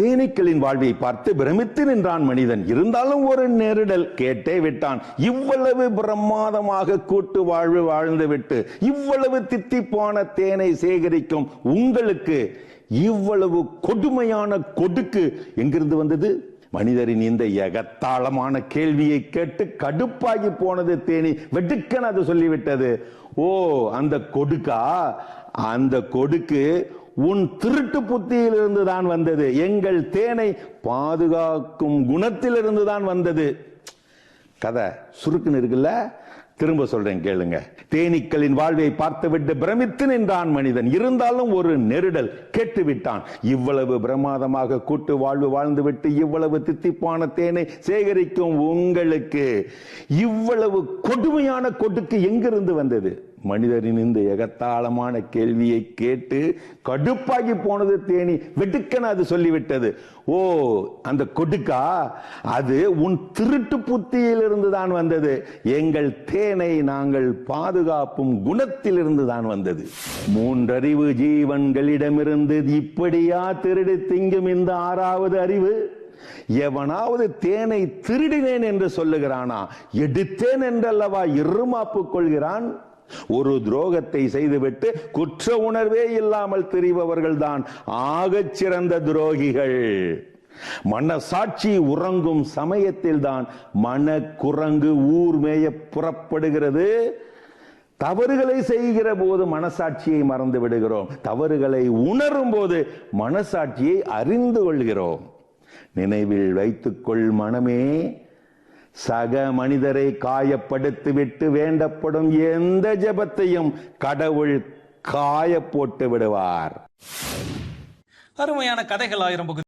தேனீக்களின் வாழ்வை பார்த்து பிரமித்து நின்றான் மனிதன். இருந்தாலும் ஒரு நெருடல் கேட்டே விட்டான். இவ்வளவு பிரமாதமாக கூட்டு வாழ்வு வாழ்ந்து விட்டு இவ்வளவு தித்திப்பான தேனை சேகரிக்கும் உங்களுக்கு இவ்வளவு கொடுமையான கொடுக்கு எங்கிருந்து வந்தது? மனிதரின் இந்த எகத்தாளமான கேள்வியை கேட்டு கடுப்பாகி போனது தேனி. வெடுக்கன் அது சொல்லிவிட்டது. ஓ அந்த கொடுக்கா? அந்த கொடுக்கு உன் திருட்டு புத்தியிலிருந்து தான் வந்தது. எங்கள் தேனை பாதுகாக்கும் குணத்திலிருந்து தான் வந்தது. கதை சுருக்குன்னு இருக்குல்ல? திரும்ப சொல்றேன் கேளுங்க. தேனீக்களின் வாழ்வை பார்த்துவிட்டு பிரமித்து நின்றான் மனிதன். இருந்தாலும் ஒரு நெருடல் கேட்டு விட்டான் இவ்வளவு பிரமாதமாக கூட்டு வாழ்வு வாழ்ந்துவிட்டு இவ்வளவு தித்திப்பான தேனை சேகரிக்கும் உங்களுக்கு இவ்வளவு கொடுமையான கொடுக்கு எங்கிருந்து வந்தது? மனிதரின் இந்த எகத்தாளமான கேள்வியை கேட்டு கடுப்பாகி போனது தேனி. வெட்டுக்கன அது சொல்லிவிட்டது. ஓ அந்த கொடுக்கா? அது உன் திருட்டு புத்தியிலிருந்து தான் வந்தது. எங்கள் தேனை நாங்கள் பாதுகாப்பும் குணத்திலிருந்து தான் வந்தது. மூன்றறிவு ஜீவன்களிடமிருந்து இப்படியா திருடி திங்கும் இந்த ஆறாவது அறிவு? எவனாவது தேனை திருடினேன் என்று சொல்லுகிறானா? எடுத்தேன் என்றல்லவா இருமாப்பு கொள்கிறான்? ஒரு துரோகத்தை செய்துவிட்டு குற்ற உணர்வே இல்லாமல் திரிபவர்கள் தான் ஆகச் சிறந்த துரோகிகள். மனசாட்சி உறங்கும் சமயத்தில் தான் மனக்குரங்கு ஊர் மேய புறப்படுகிறது. தவறுகளை செய்கிற போது மனசாட்சியை மறந்து விடுகிறோம். தவறுகளை உணரும் போது மனசாட்சியை அறிந்து கொள்கிறோம். நினைவில் வைத்துக்கொள் மனமே சக மனிதரை காயப்படுத்திவிட்டு வேண்டப்படும் எந்த ஜெபத்தையும் கடவுள் காய போட்டு விடுவார். அருமையான கதைகள் ஆயிரம் பகுதி.